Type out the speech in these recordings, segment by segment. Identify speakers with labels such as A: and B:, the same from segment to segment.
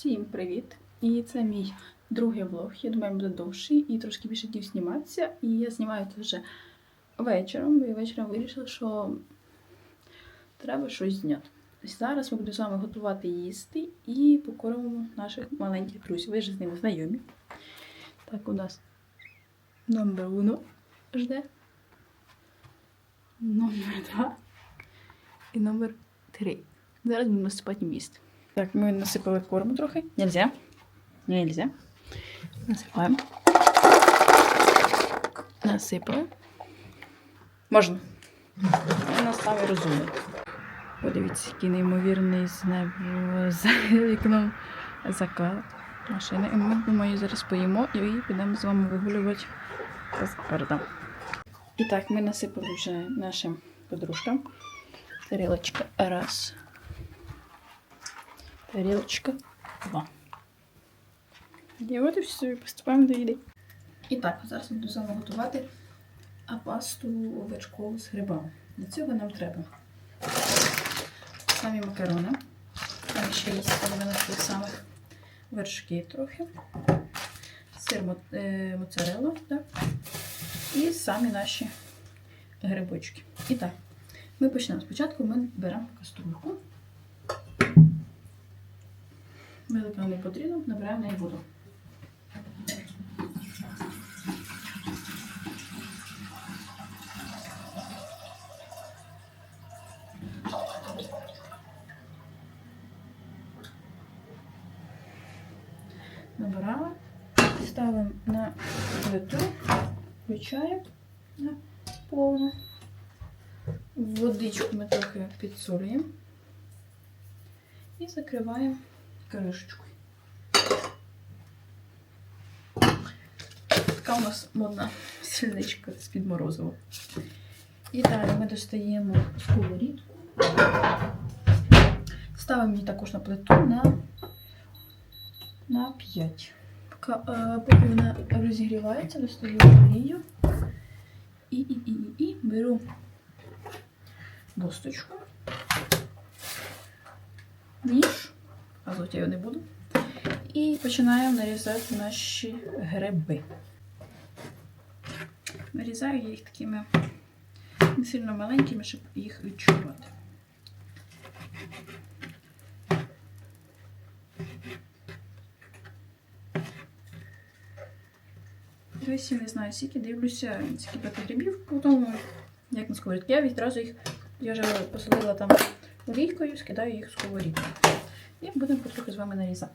A: Всім привіт! І це мій другий влог. Я думаю, буде довший і трошки більше днів зніматися. І я знімаю це вже вечором, бо я вечором вирішила, що треба щось зняти. Зараз ми будемо з вами готувати їсти і покормимо наших маленьких друзів. Ви ж з ними знайомі. Так, у нас номер уно жде. Номер два і номер три. Зараз будемо насипати їсти. Так, ми насипали корму трохи. Нельзя. Нельзя. Насипаємо. Насипали. Можна. У нас самий розумний. Подивіться, який неймовірний з небо за вікном закат машини. І ми, думаю, зараз поїмо і підемо з вами вигулювати Казгарда. І так, ми насипали вже нашим подружкам. Тарілочка раз. Тарілочка два. І от і все, приступаємо до їди. І так, зараз буду вами готувати пасту овечкову з грибами. Для цього нам треба самі макарони. Там ще є тих самих вершки трохи, сир е, моцарелла, так? і самі наші грибочки. І так, ми почнемо. Спочатку ми беремо каструльку. Велика не потрібно, набираємо неї воду. Набирали, ставимо на плиту, включаємо на повну. Водичку ми трохи підсолюємо. І закриваємо кришечкою. Така у нас модна сільничка з-під морозива. І далі ми достаємо сковорідку. Ставимо її також на плиту на, на 5. Поки, е, поки вона розігрівається, достаю олію і, і, і, і, і беру досточку, ніж, показувати я не буду. І починаємо нарізати наші гриби. Нарізаю я їх такими не сильно маленькими, щоб їх відчувати. Дивись, я не знаю, скільки дивлюся, скільки п'яти грибів, потім, як на сковорідку. Я відразу їх, я вже посолила там олійкою, скидаю їх в сковорідку. І будемо потрохи з вами нарізати.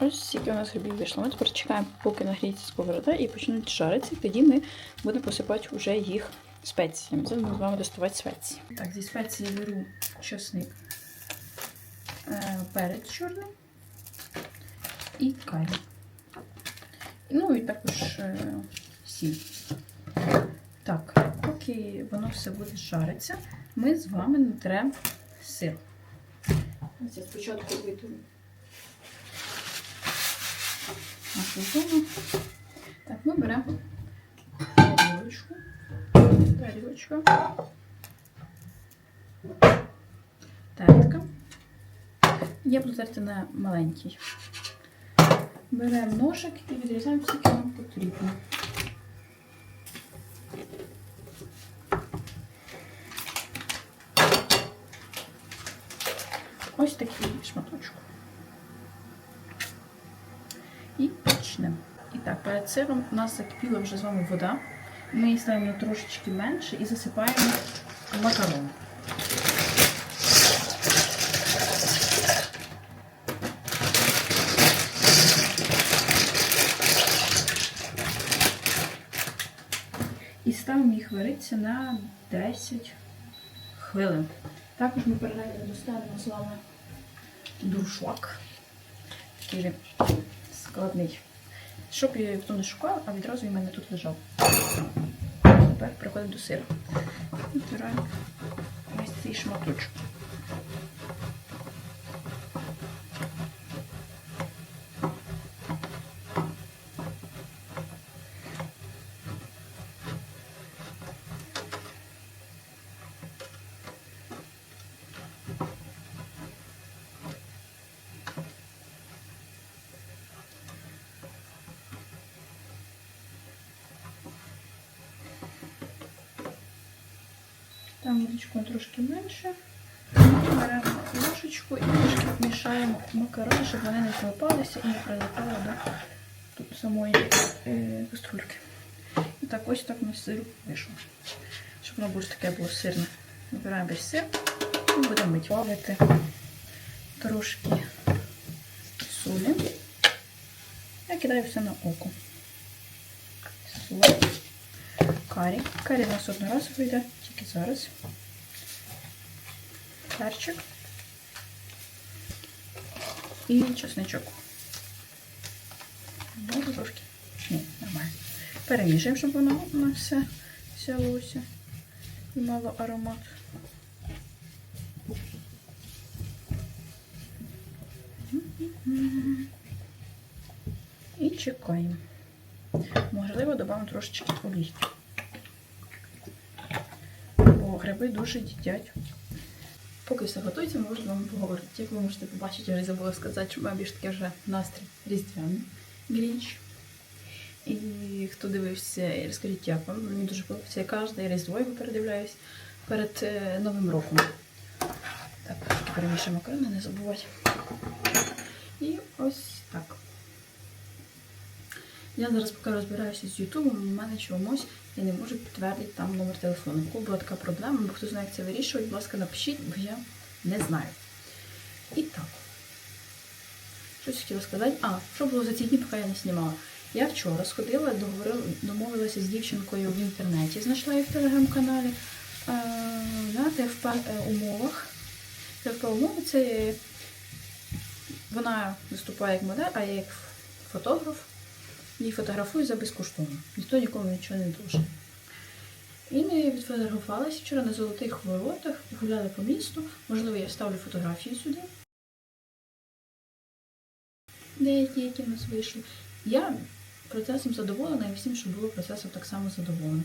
A: Ось скільки у нас грибів вийшло. Ми тепер чекаємо, поки нагріється сковорода і почнуть жаритися. Тоді ми будемо посипати вже їх спеціями. Зараз ми з вами доставати спеції. Так, зі спеції беру чесник, перець чорний і калій. Ну і також е, сіль. Так, поки воно все буде жаритися, ми з вами натремо сир. Ось я спочатку витру нашу зону. Так, ми беремо тарілочку. Тарілочка. Я буду терти на маленький. Беремо ножик і відрізаємо скільки нам потрібно. Ось такий шматочок. І почнемо. І так, перед сиром у нас закипіла вже з вами вода. Ми її ставимо трошечки менше і засипаємо макарон. І ставимо їх на 10 хвилин. Також ми доставимо з вами дуршлак. Такий складний. Щоб я його не шукала, а відразу він у мене тут лежав. Тепер приходимо до сиру. Натираємо ось цей шматочок. Там водичку трошки менше. Беремо ложечку і трошки мішаємо макарони, щоб вони не прилипалися і не прилипали до самої е, каструльки. І так ось так у нас сир вийшло. Щоб воно більш таке було сирне. Вибираємо весь сир і будемо відвалити трошки солі. Я кидаю все на око. Соль. Карі. Карі у нас йде, тільки зараз. Перчик. І чесничок. Може трошки? Ні, нормально. Перемішуємо, щоб воно у нас все взялося і мало аромат. І чекаємо. Можливо, додамо трошечки олійки. Бо гриби дуже їдять. Поки все готується, можемо вам поговорити. Як ви можете побачити, я вже забула сказати, що має більш таке вже настрій різдвяний грінч. І хто дивився, розкажіть, як вам. Мені дуже подобається. Я кожне різдво його передивляюсь перед е, Новим роком. Так, перемішаємо макарони, не забувати. І ось так. Я зараз поки розбираюся з Ютубом, у мене чомусь я не можу підтвердити там номер телефону. Коли була така проблема, бо хто знає, як це вирішувати, будь ласка, напишіть, бо я не знаю. І так. Щось хотіла сказати. А, що було за ці дні, поки я не знімала. Я вчора сходила, домовилася з дівчинкою в інтернеті, знайшла її в телеграм-каналі е, на ТФП е, умовах. ТФП умови це вона виступає як модель, а я як фотограф її фотографую за безкоштовно. Ніхто нікому нічого не дуже. І ми відфотографувалися вчора на золотих воротах, гуляли по місту. Можливо, я ставлю фотографії сюди. Деякі, які в нас вийшли. Я процесом задоволена і всім, що було процесом так само задоволена.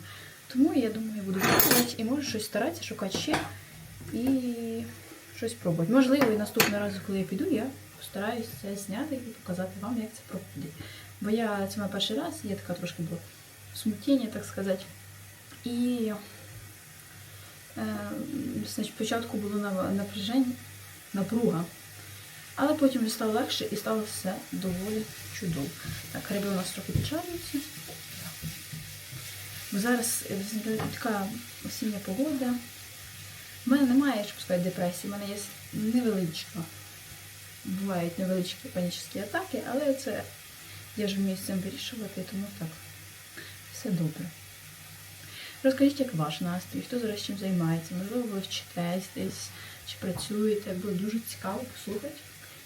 A: Тому я думаю, я буду пробувати і можу щось старатися, шукати ще і щось пробувати. Можливо, і наступного разу, коли я піду, я постараюсь це зняти і показати вам, як це проходить. Бо я це мій перший раз, я така трошки була в смутінні, так сказати. І е, значить, спочатку було на- напряження, напруга. Але потім стало легше і стало все доволі чудово. Так, риби у нас трохи піджарюються. Бо зараз е, така осіння погода. У мене немає, щоб сказати, депресії, у мене є невеличка. Бувають невеличкі панічні атаки, але це я ж вмію з цим вирішувати, тому так. Все добре. Розкажіть, як ваш настрій, хто зараз чим займається, можливо, ви вчитесь десь, чи працюєте, було дуже цікаво послухати,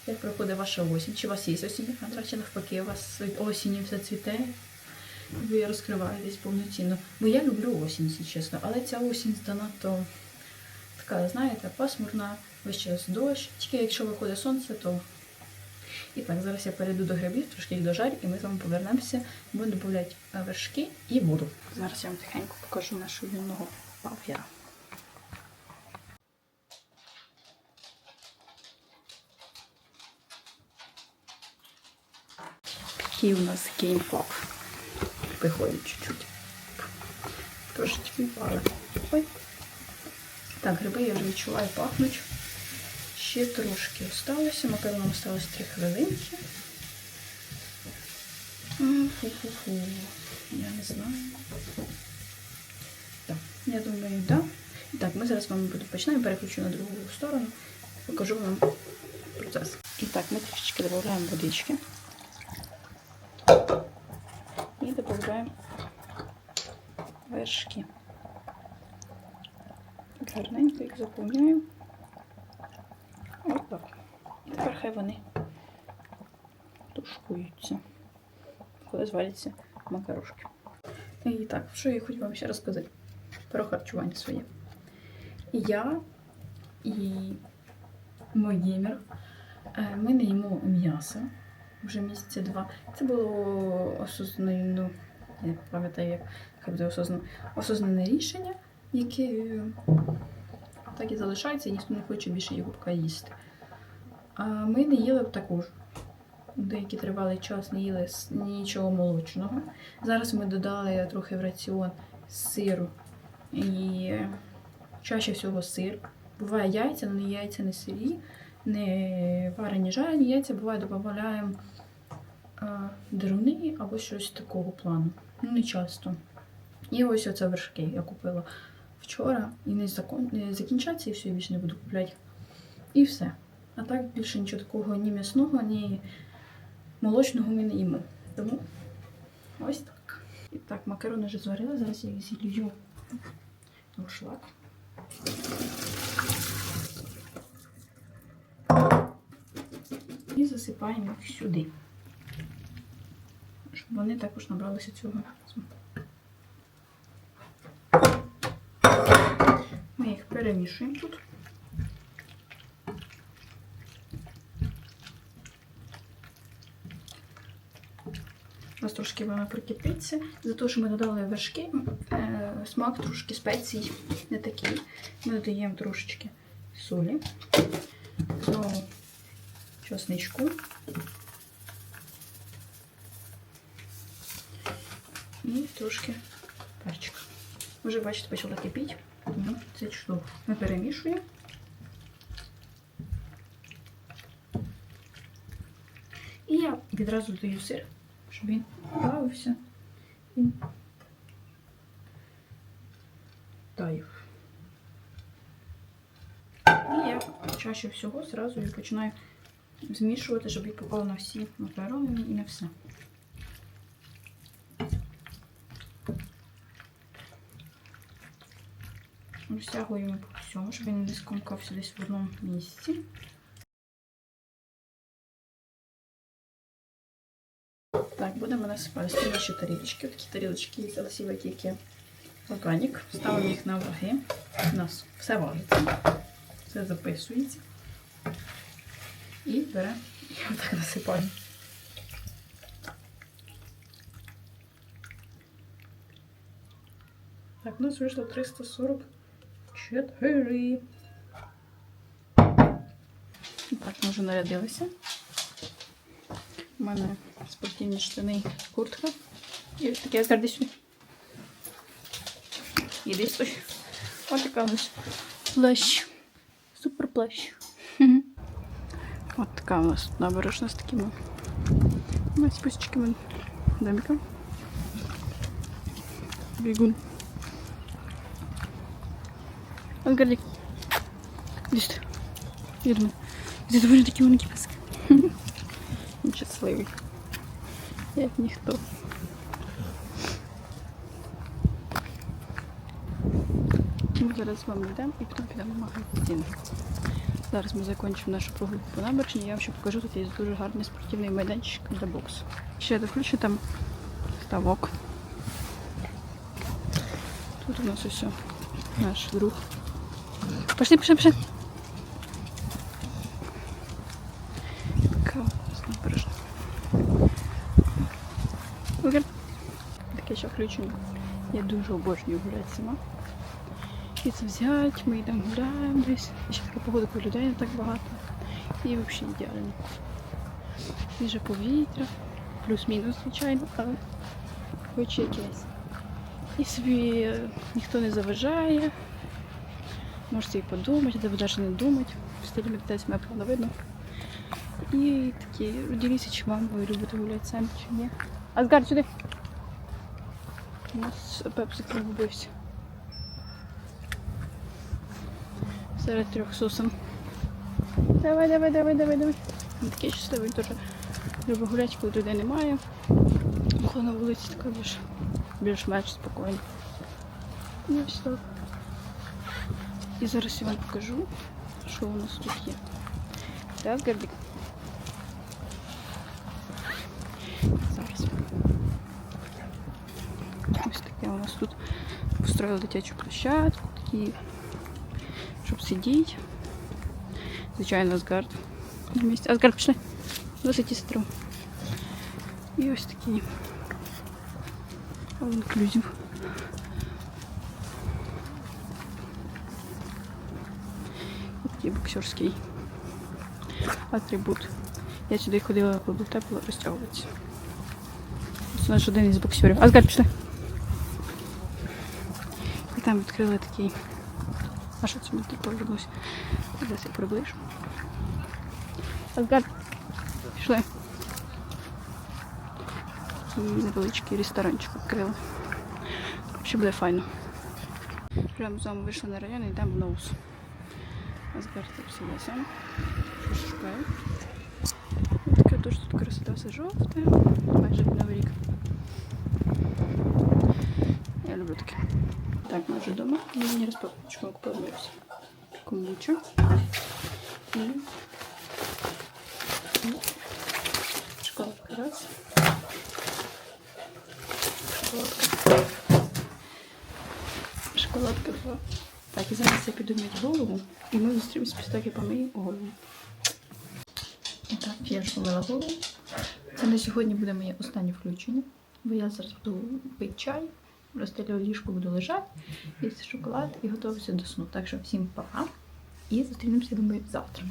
A: як проходить ваша осінь. Чи у вас є осіння хандра, чи навпаки, у вас осінь все цвіте, ви розкриваєтесь повноцінно. Бо я люблю осінь, якщо чесно, але ця осінь занадто така, знаєте, пасмурна, весь час дощ. Тільки якщо виходить сонце, то і так, зараз я перейду до грибів, трошки їх дожарю, і ми з вами повернемося. Буду додати вершки і воду. Зараз я вам тихенько покажу нашу юного пап'яра. Такий у нас геймпад. Виходить чуть-чуть. Трошечки впали. Так, гриби я вже відчуваю пахнуть. Ще трошки осталося. Макаронам осталось 3 хвилинки. Фу-фу-фу. Я не знаю. Так, я думаю, так. Да. Так, ми зараз з вами починаємо. Переключу на другу сторону. Покажу вам процес. І так, ми трішечки додаємо водички. І додаємо вершки. Гарненько їх заповняємо. І тепер хай вони тушкуються, коли зваряться макарошки. І так, що я хочу вам ще розказати про харчування своє. Я і мой геймер, е, ми не їмо м'ясо вже місяця два. Це було осознане, ну, я пам'ятаю, як як буде осознане, осознане рішення, яке е, так і залишається, і ніхто не хоче більше його поки їсти. Ми не їли також. Деякий тривалий час не їли нічого молочного. Зараз ми додали трохи в раціон сиру і чаще всього сир. Буває яйця, але яйця не сирі, не варені жарені яйця, буває додаємо деруни або щось такого плану. Ну, не часто. І ось оце вершки я купила вчора і не, закінчаться, і все, більше не буду купляти. І все. А так більше нічого такого ні м'ясного, ні молочного ми не їмо. Тому ось так. І так, макарони вже зварила, зараз я їх зілью в шлак. І засипаємо їх сюди. Щоб вони також набралися цього смаку. Ми їх перемішуємо тут. У трошки вона прикипиться. За те, що ми додали вершки, е, смак трошки спецій не такий. Ми додаємо трошечки солі, знову чесничку. І трошки перчика. Вже бачите, почала кипіти, тому це чудово. Ми перемішуємо. І я відразу додаю сир, щоб він плавився і таяв. І я чаще всього зразу і починаю змішувати, щоб він попав на всі макарони і на все. Розтягуємо по всьому, щоб він не скомкався десь в одному місці. Будемо насипати наші тарілочки. Такі тарілочки є залишили тільки органік. Ставимо їх на ваги. У нас все важиться, все записується. І беремо і отак насипаємо. Так, у нас вийшло 344. Так, ми вже нарядилися. У мене спортивні штани, куртка. І ось таке гарди сюди. Іди сюди. Ось така у нас плащ. Супер плащ. От така у нас тут набережна з такими ось пустячкими домиками. Бігун. Асгардик. Іди сюди. Іди до мене. Іди до мене такі маленькі паски. Він щасливий. Як ніхто. Ми зараз з вами йдемо і потім підемо в магазин. Зараз ми закінчимо нашу прогулку по набережні. Я вам ще покажу, тут є дуже гарний спортивний майданчик для боксу. Ще доключу там ставок. Тут у нас ось наш друг. Пошли, пошли, пошли. Така у нас набережна. Окей. Таке. Я дуже обожнюю гуляти сама. І це взяти, ми йдемо гуляємо десь. І ще така погода, коли людей не так багато. І взагалі ідеально. Свіже повітря, плюс-мінус, звичайно, але хоч якесь. І собі е, ніхто не заважає. Можете собі подумати, де навіть не думати. В стилі медитації мене погано видно. І такі, діліться, чи вам ви любите гуляти самі, чи ні. Асгард, сюди. У нас пепсик загубився. Серед трьох сосен. Давай, давай, давай, давай, давай. Він такий щасливий теж. Любить гуляти, коли людей немає. Коли на вулиці така більш, більш-менш спокійно. І ось так. І зараз я вам покажу, що у нас тут є. Так, Гердик. Зараз. Ось таке у нас тут построїли дитячу площадку, такі, щоб сидіти. Звичайно, Асгард на місці. Асгард, пішли. Досить сестру. І ось такий all-inclusive. Такий боксерський атрибут. Я сюди ходила, коли тепло розтягуватися. Це наш один із боксерів. Асгард, пішли. І там відкрили такий А що це ти повернусь? Зараз я приближу. Асгард. Пішли. Такий невеличкий ресторанчик відкрили. Ще буде файно. Прямо з вами вийшли на район і йдемо в Ноус. Асгард. Щось шукає. Ось Таке дуже тут красота все жовте. Майже новий рік. Я люблю таке. Так, ми вже вдома. І мені розпаковочку подивився. Комбуча. І... Шоколадка раз. Шоколадка. Шоколадка два. Так, і зараз я піду мити голову. І ми зустрімося після того, як я помию голову. Так, я ж помила голову. Це на сьогодні буде моє останнє включення, бо я зараз буду пити чай, розстелю ліжку, буду лежати, їсти шоколад і готуватися до сну. Так що всім па-па і зустрінемося, думаю, завтра.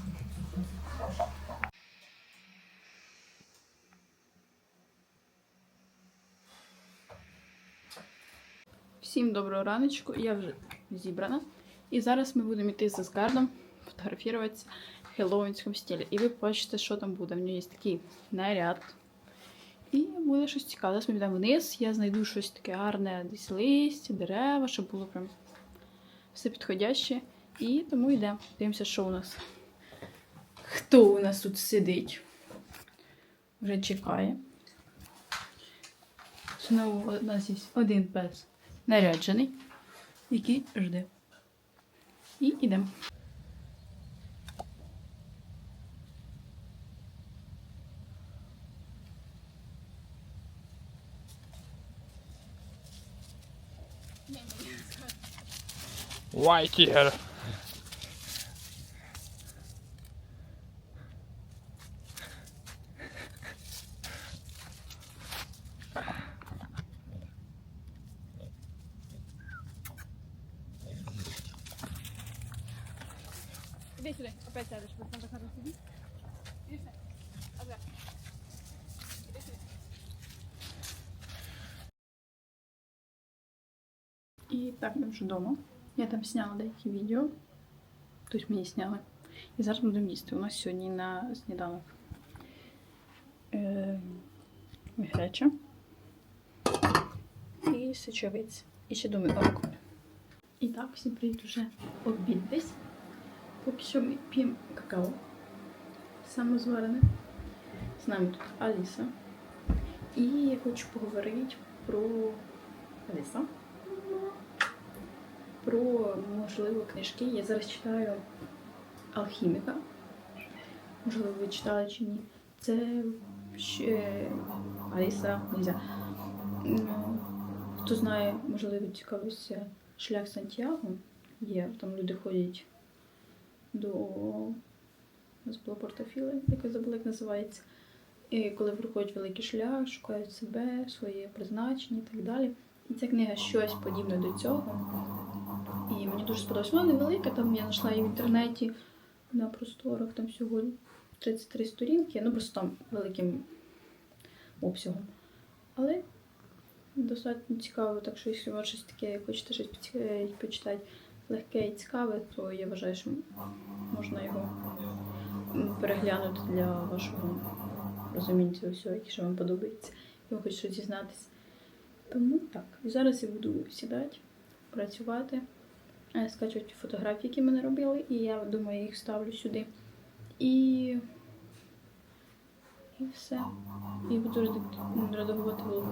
A: Всім доброго раночку, я вже зібрана. І зараз ми будемо йти з Асгардом фотографуватися в хеллоуінському стилі. І ви побачите, що там буде. В нього є такий наряд. І буде щось цікаве. Зараз ми йдемо вниз, я знайду щось таке гарне, десь листя, дерева, щоб було прям все підходяще. І тому йдемо. Дивимося, що у нас. Хто у нас тут сидить? Вже чекає. Знову у нас є один пес наряджений, який жде. І йдемо.
B: White here.
A: Іди сюди, опять сядеш, бо там так сидіть. Іди сюди. Азар. Іди сюди. І так, ми вже вдома. Я там зняла деякі відео. Тобто мені зняли. І зараз будемо їсти. У нас сьогодні на сніданок е, греча і сечовиць. І ще думаю, окунь. І так, всім привіт уже обід десь. Поки що ми п'ємо какао. Самозварене. З нами тут Аліса. І я хочу поговорити про Аліса. Про, можливо, книжки. Я зараз читаю Алхіміка. Можливо, ви читали чи ні. Це ще Аліса нельзя. Хто знає, можливо, цікавиться шлях Сантьяго. Є, там люди ходять до у нас було портофіли, яке забула, як називається. І коли проходять великий шлях, шукають себе, своє призначення і так далі. Ця книга щось подібне до цього. І мені дуже сподобалось. Вона невелика, там я знайшла її в інтернеті на просторах, там всього 33 сторінки, ну просто там великим обсягом. Але достатньо цікаво, так що якщо щось таке хочете щось почитати легке і цікаве, то я вважаю, що можна його переглянути для вашого розуміння цього всього, якщо вам подобається, і ви хочете дізнатися. Тому так. І зараз я буду сідати, працювати, е, скачувати фотографії, які ми не робили, і я думаю, я їх ставлю сюди. І. І все. І буду редагувати влог.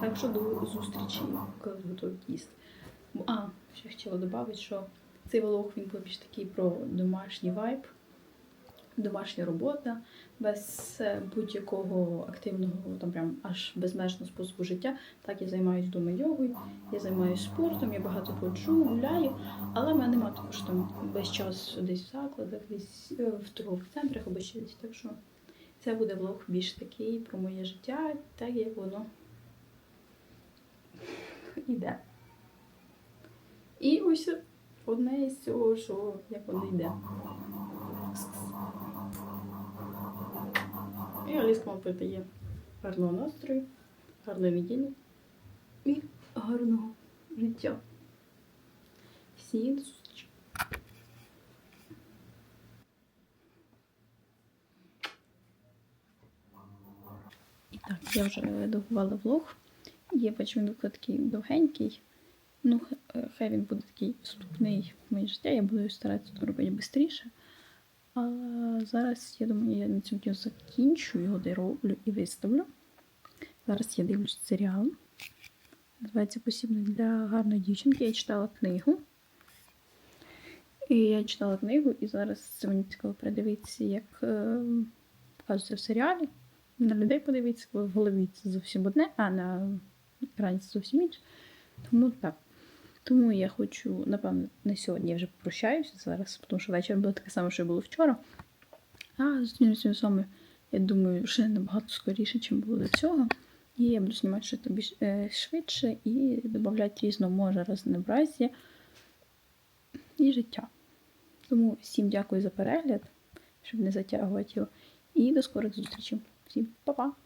A: Так що до зустрічі, коли готові їсти. А, ще хотіла додати, що цей влог він буде більш такий про домашній вайб, домашня робота, без е, будь-якого активного, там прям аж безмежного способу життя. Так, я займаюся вдома йогою, я займаюся спортом, я багато ходжу, гуляю, але в мене немає такого, що там весь час десь в закладах, десь е, в торгових центрах або ще десь. Так що це буде влог більш такий про моє життя, так як воно іде. І ось одне із цього, що як воно йде. Реалізм вам видає гарного настрою, гарного відділення і гарного життя. Всім зустрічі! І Так, я вже догувала влог. є бачу, він такий довгенький. Ну, е, хай він буде такий вступний в моє життя, я буду старатися робити швидше. А зараз, я думаю, я на цьому відео закінчу, його дороблю і виставлю. Зараз я дивлюсь серіал. Називається Посібник для гарної дівчинки. Я читала книгу. І я читала книгу, і зараз це мені цікаво передивитися, як е, показується в серіалі. На людей подивитися, в голові це зовсім одне, а на екрані це зовсім інше. Тому так. Тому я хочу, напевно, на сьогодні я вже попрощаюся зараз, тому що вечір було таке саме, що і було вчора. А зустрінемося з вами, я думаю, ще набагато скоріше, ніж було до цього. І я буду знімати ще тобі швидше і додати різного може разнообразія і життя. Тому всім дякую за перегляд, щоб не затягувати його. І до скорих зустрічей. Всім па-па!